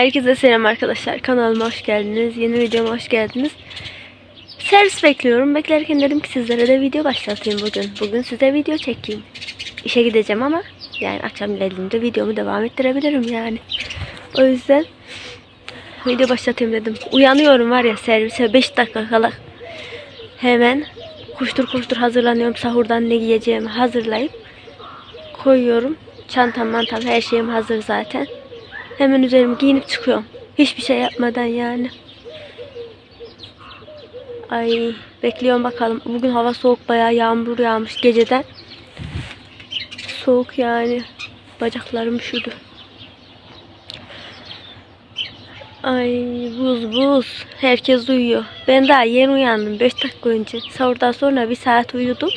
Herkese selam arkadaşlar. Kanalıma hoş geldiniz. Yeni videoma hoş geldiniz. Servis bekliyorum. Beklerken dedim ki sizlere de video başlatayım bugün. Bugün size video çekeyim. İşe gideceğim ama yani akşam geldiğimde videomu devam ettirebilirim yani. O yüzden video başlatayım dedim. Uyanıyorum var ya servise 5 dakika kala. Hemen koştur koştur hazırlanıyorum. Sahurdan ne giyeceğimi hazırlayıp koyuyorum. Çantam mantam her şeyim hazır zaten. Hemen üzerimi giyinip çıkıyorum. Hiçbir şey yapmadan yani. Ay bekliyorum bakalım. Bugün hava soğuk bayağı yağmur yağmış geceden. Soğuk yani. Bacaklarım üşüdü. Ay buz buz. Herkes uyuyor. Ben daha yeni uyandım 5 dakika önce. Sahurdan sonra bir saat uyudum.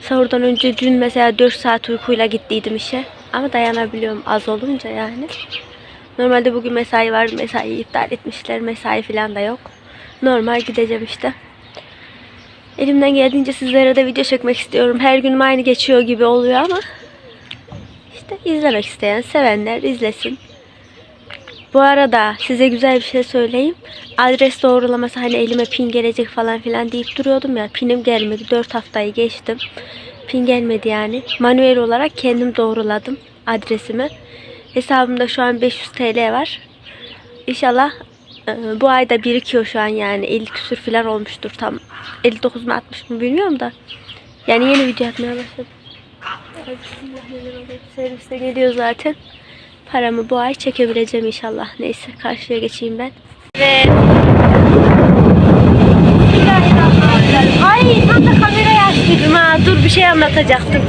Sahurdan önce dün mesela 4 saat uykuyla gittiydim işe. Ama dayanabiliyorum az olunca yani. Normalde bugün mesai var. Mesai iptal etmişler. Mesai falan da yok. Normal gideceğim işte. Elimden geldiğince sizlere de video çekmek istiyorum. Her gün aynı geçiyor gibi oluyor ama işte izlemek isteyen, sevenler izlesin. Bu arada size güzel bir şey söyleyeyim. Adres doğrulaması hani elime pin gelecek falan filan deyip duruyordum ya. Pinim gelmedi. 4 haftayı geçtim. Pin gelmedi yani. Manuel olarak kendim doğruladım adresimi. Hesabımda şu an 500 TL var. İnşallah e, bu ayda birikiyor şu an yani. 50 küsür falan olmuştur tam. 59 mu 60 mı bilmiyorum da. Yani yeni video atmaya başladım. Ay, bismillahirrahmanirrahim. Servis de geliyor zaten. Paramı bu ay çekebileceğim inşallah. Neyse karşıya geçeyim ben. Ve Ay tam da kamerayı açtıydım ha. Dur bir şey anlatacaktım.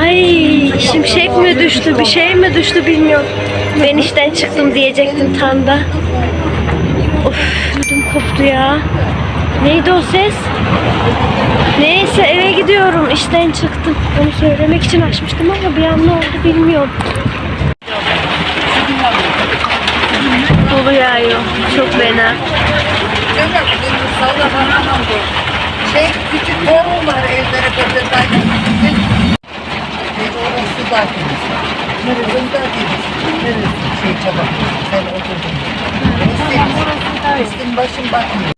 Ay şimşek mi düştü bir şey mi düştü bilmiyorum. Ben işten çıktım diyecektim tam da. Of ödüm koptu ya. Neydi o ses? Neyse eve gidiyorum. İşten çıktım. Onu söylemek için açmıştım ama bir an ne oldu bilmiyorum. Dolu yağıyor. Çok fena. Şey küçük var evlere kadar Orası da temiz. Neresi da temiz. Neresi şey çabuk. Sen oturdun. Orası temiz. Üstün başın bakmıyor.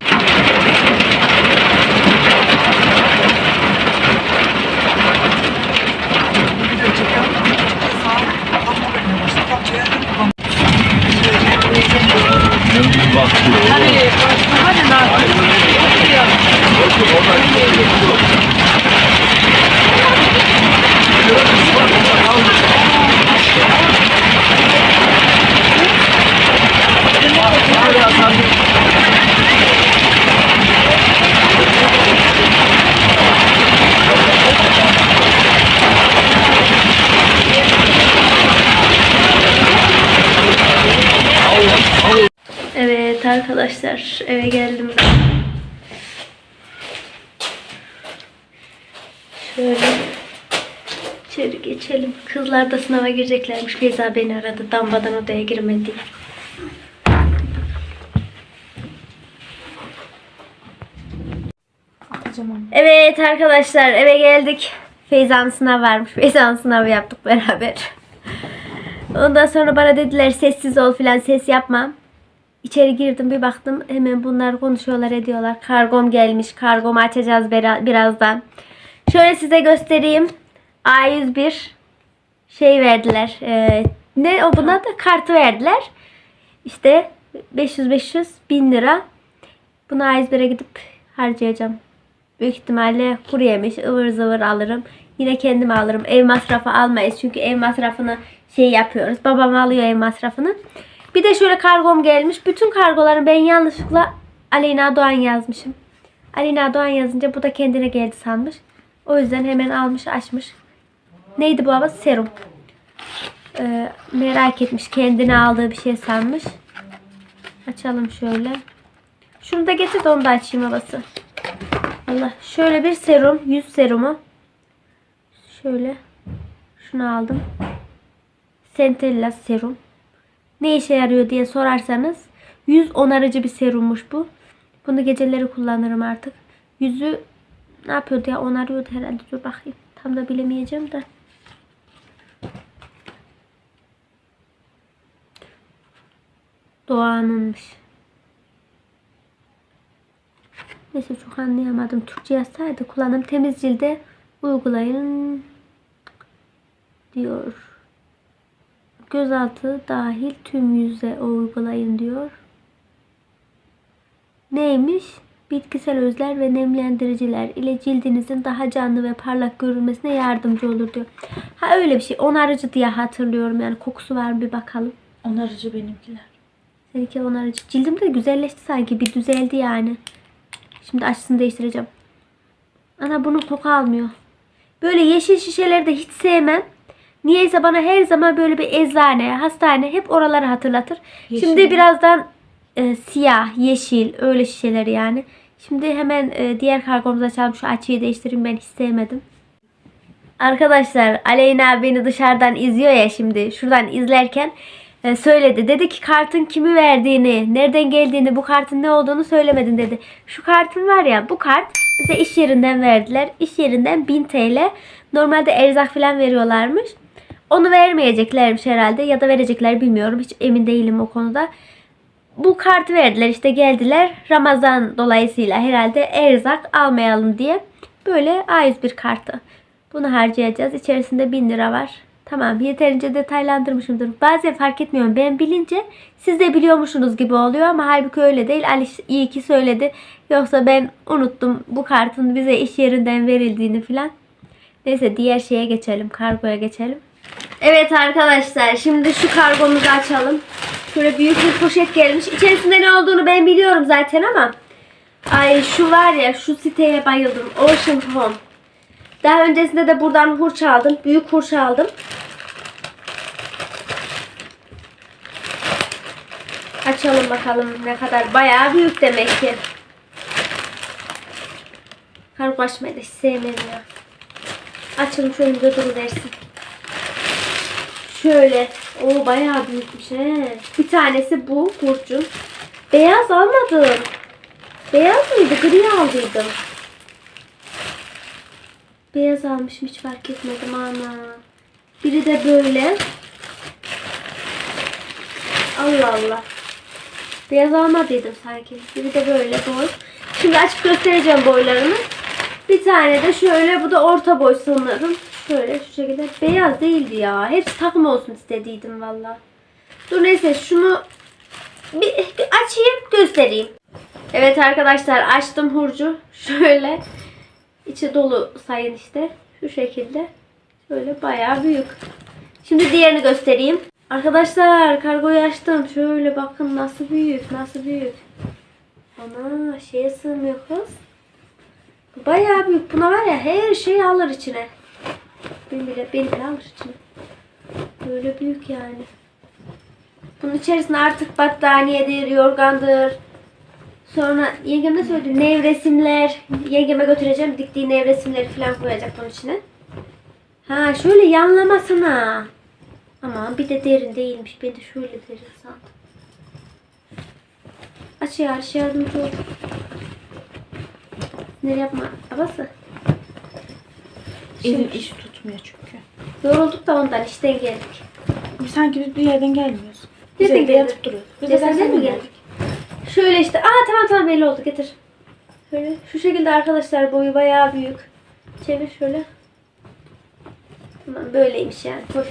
Arkadaşlar eve geldim. Şöyle içeri geçelim. Kızlar da sınava gireceklermiş. Feyza beni aradı. Dambadan odaya girmedi. Evet arkadaşlar eve geldik. Feyza'nın sınav varmış. Feyza'nın sınavı yaptık beraber. Ondan sonra bana dediler sessiz ol filan ses yapmam. İçeri girdim bir baktım hemen bunlar konuşuyorlar ediyorlar. Kargom gelmiş. Kargomu açacağız birazdan. Şöyle size göstereyim. A101 şey verdiler. Ee, ne o buna da kartı verdiler. İşte 500 500 1000 lira. Bunu A101'e gidip harcayacağım. Büyük ihtimalle kuru yemiş ıvır zıvır alırım. Yine kendim alırım. Ev masrafı almayız. Çünkü ev masrafını şey yapıyoruz. Babam alıyor ev masrafını. Bir de şöyle kargom gelmiş. Bütün kargoları ben yanlışlıkla Aleyna Doğan yazmışım. Aleyna Doğan yazınca bu da kendine geldi sanmış. O yüzden hemen almış açmış. Neydi bu ama? Serum. Ee, merak etmiş. Kendine aldığı bir şey sanmış. Açalım şöyle. Şunu da getir de onu da açayım havası. Allah. Şöyle bir serum. Yüz serumu. Şöyle. Şunu aldım. Centella serum. Ne işe yarıyor diye sorarsanız yüz onarıcı bir serummuş bu. Bunu geceleri kullanırım artık. Yüzü ne yapıyordu ya onarıyordu herhalde. Dur bakayım. Tam da bilemeyeceğim de. Doğan'ınmış. Neyse çok anlayamadım. Türkçe yazsaydı kullanım temiz cilde uygulayın diyor. Gözaltı dahil tüm yüze uygulayın diyor. Neymiş? Bitkisel özler ve nemlendiriciler ile cildinizin daha canlı ve parlak görünmesine yardımcı olur diyor. Ha öyle bir şey. Onarıcı diye hatırlıyorum yani. Kokusu var mı bir bakalım. Onarıcı benimkiler. Seninki onarıcı. Cildim de güzelleşti sanki. Bir düzeldi yani. Şimdi açısını değiştireceğim. Ana bunun koku almıyor. Böyle yeşil şişeleri de hiç sevmem. Niyeyse bana her zaman böyle bir eczane, hastane hep oraları hatırlatır. Yeşil Şimdi birazdan e, siyah, yeşil öyle şişeler yani. Şimdi hemen e, diğer kargomuzu açalım. Şu açıyı değiştireyim ben hiç sevmedim. Arkadaşlar Aleyna beni dışarıdan izliyor ya şimdi. Şuradan izlerken e, söyledi. Dedi ki kartın kimi verdiğini, nereden geldiğini, bu kartın ne olduğunu söylemedin dedi. Şu kartın var ya bu kart bize iş yerinden verdiler. İş yerinden 1000 TL. Normalde erzak falan veriyorlarmış. Onu vermeyeceklermiş herhalde ya da verecekler bilmiyorum. Hiç emin değilim o konuda. Bu kartı verdiler işte geldiler. Ramazan dolayısıyla herhalde erzak almayalım diye. Böyle A101 kartı. Bunu harcayacağız. İçerisinde 1000 lira var. Tamam yeterince detaylandırmışımdır. Bazen fark etmiyorum. Ben bilince siz de biliyormuşsunuz gibi oluyor ama halbuki öyle değil. Ali iyi ki söyledi. Yoksa ben unuttum bu kartın bize iş yerinden verildiğini falan. Neyse diğer şeye geçelim. Kargoya geçelim. Evet arkadaşlar şimdi şu kargomuzu açalım. Şöyle büyük bir poşet gelmiş. İçerisinde ne olduğunu ben biliyorum zaten ama. Ay şu var ya şu siteye bayıldım. Ocean Home. Daha öncesinde de buradan hurç aldım. Büyük hurç aldım. Açalım bakalım ne kadar. Bayağı büyük demek ki. Kargo açmayı da hiç sevmem ya. Açalım şöyle bir duru. Şöyle. O bayağı büyükmüş he. Bir tanesi bu hurcun. Beyaz almadım. Beyaz mıydı? Gri aldıydım. Beyaz almışım hiç fark etmedim ana. Biri de böyle. Allah Allah. Beyaz almadıydım sanki. Biri de böyle boy. Şimdi açıp göstereceğim boylarını. Bir tane de şöyle bu da orta boy sanırım. Şöyle şu şekilde. Beyaz değildi ya. Hepsi takım olsun istediydim valla. Dur neyse şunu bir, bir açayım göstereyim. Evet arkadaşlar açtım hurcu. Şöyle içi dolu sayın işte. Şu şekilde. Şöyle bayağı büyük. Şimdi diğerini göstereyim. Arkadaşlar kargoyu açtım. Şöyle bakın nasıl büyük. Nasıl büyük. Ana şeye sığmıyor kız. Bayağı büyük. Buna var ya her şeyi alır içine. Beni bile, beni bile içine. Böyle büyük yani. Bunun içerisinde artık battaniyedir, yorgandır. Sonra yengem ne söyledi? Nevresimler. Yengeme götüreceğim. Diktiği nevresimleri falan koyacak bunun içine. Ha şöyle yanlamasına. Ama bir de derin değilmiş. Ben de şöyle derin sandım. Aç ya aç yardımcı ol. Ne yapma. Abası. Elim iş tutmuyor çünkü. yorulduk da ondan işten geldik. Sanki biz bir yerden gelmiyoruz. Biz Nereden evde geldik? yatıp duruyoruz. Biz de mi geldik? Şöyle işte. Aa tamam tamam belli oldu getir. Şöyle şu şekilde arkadaşlar boyu bayağı büyük. Çevir şöyle. Tamam böyleymiş yani. Hoş.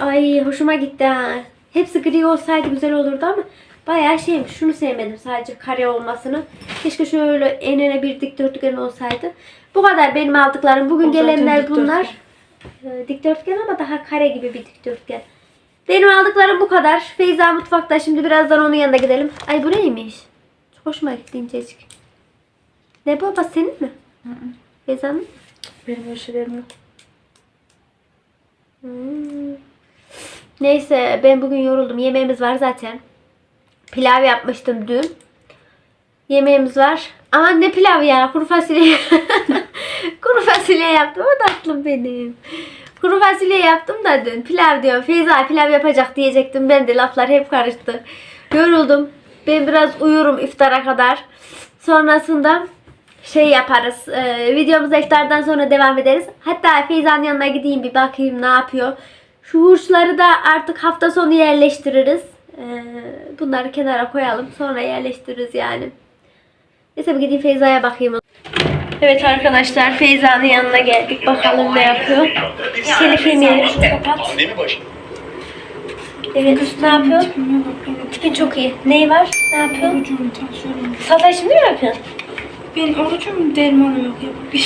Ay hoşuma gitti ha. Hepsi gri olsaydı güzel olurdu ama bayağı şeymiş. Şunu sevmedim sadece kare olmasını. Keşke şöyle enine bir dikdörtgen olsaydı. Bu kadar benim aldıklarım. Bugün O gelenler dikdörtgen. bunlar. Ee, Dikdörtgen ama daha kare gibi bir dikdörtgen. Benim aldıklarım bu kadar. Feyza mutfakta. Şimdi birazdan onun yanına gidelim. Ay bu neymiş? Çok hoşuma gitti incecik. Ne baba senin mi? Feyza'nın? Benim öyle şeylerim yok. Hmm. Neyse ben bugün yoruldum. Yemeğimiz var zaten. Pilav yapmıştım dün. Yemeğimiz var. Ama ne pilav ya? Kuru fasulye. Fasulye yaptım. O tatlım benim. Kuru fasulye yaptım da dün. Pilav diyorum. Feyza pilav yapacak diyecektim. Ben de laflar hep karıştı. Yoruldum. Ben biraz uyurum iftara kadar. Sonrasında şey yaparız. E, videomuza iftardan sonra devam ederiz. Hatta Feyza'nın yanına gideyim bir bakayım ne yapıyor. Şu hurçları da artık hafta sonu yerleştiririz. Ee, bunları kenara koyalım. Sonra yerleştiririz yani. Neyse bir gideyim Feyza'ya bakayım. Evet arkadaşlar Feyza'nın yanına geldik. Bakalım ne yapıyor. Telif yemeyelim şunu kapat. Evet ne yapıyor? Tipin çok iyi. Neyi var? Ne yapıyor? Orucum tansiyonum. Salatayı şimdi mi yapıyorsun? Benim orucum dermanım yok ya.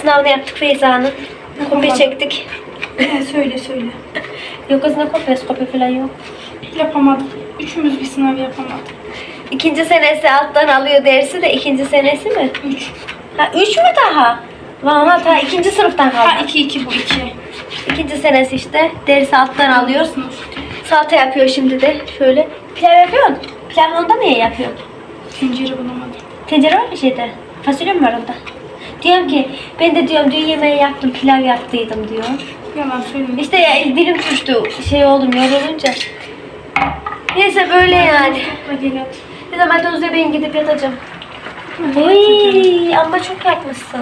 Sınavını yaptık Feyza'nın. Kopya çektik. He, söyle söyle. Yok aslında kopyası kopya falan yok. Yapamadık. Üçümüz bir sınav yapamadık. İkinci senesi alttan alıyor dersi de ikinci senesi mi? Üç. Ha üç mü daha? Valla ta ikinci sınıftan kaldı. Ha iki iki bu iki. İkinci senesi işte dersi alttan alıyor. Sınıf. Salata yapıyor şimdi de şöyle. Pilav yapıyorsun. Pilav onda niye yapıyorsun? Tencere bulamadım. Tencere var mı şeyde? Fasulye mi var onda? Diyorum ki ben de diyorum dün yemeği yaptım pilav yaptıydım diyor. Yalan söyleme. İşte ya dilim suçtu şey oldum yorulunca. Neyse böyle yani. Ne zaman dönünce ben gidip yatacağım. Oy ama çok yapmışsın.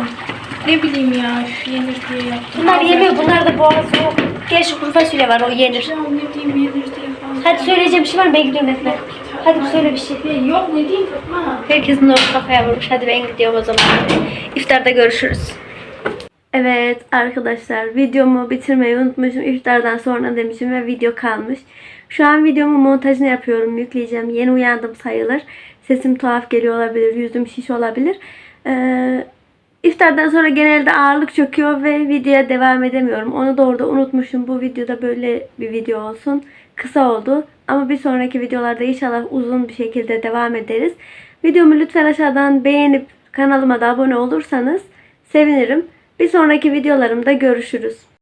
Ne bileyim ya. üf, Yenir diye yaptım. Bunlar yemiyor bunlar da boğazı yok. Gerçi kuru fasulye var o yenir. Ya ne diyeyim yenir diye falan. Hadi söyleyeceğim bir şey var mı? Ben gidiyorum Efe. Hadi bir söyle bir şey. Ya, Yok ne diyeyim Fatma. Herkesin orta kafaya vurmuş. Hadi ben gidiyorum o zaman. İftarda görüşürüz. Evet arkadaşlar videomu bitirmeyi unutmuşum. İftardan sonra demişim ve video kalmış. Şu an videomun montajını yapıyorum. Yükleyeceğim. Yeni uyandım sayılır. Sesim tuhaf geliyor olabilir. Yüzüm şiş olabilir. Ee, iftardan sonra genelde ağırlık çöküyor ve videoya devam edemiyorum. Onu da orada unutmuşum. Bu videoda böyle bir video olsun. Kısa oldu. Ama bir sonraki videolarda inşallah uzun bir şekilde devam ederiz. Videomu lütfen aşağıdan beğenip kanalıma da abone olursanız sevinirim. Bir sonraki videolarımda görüşürüz.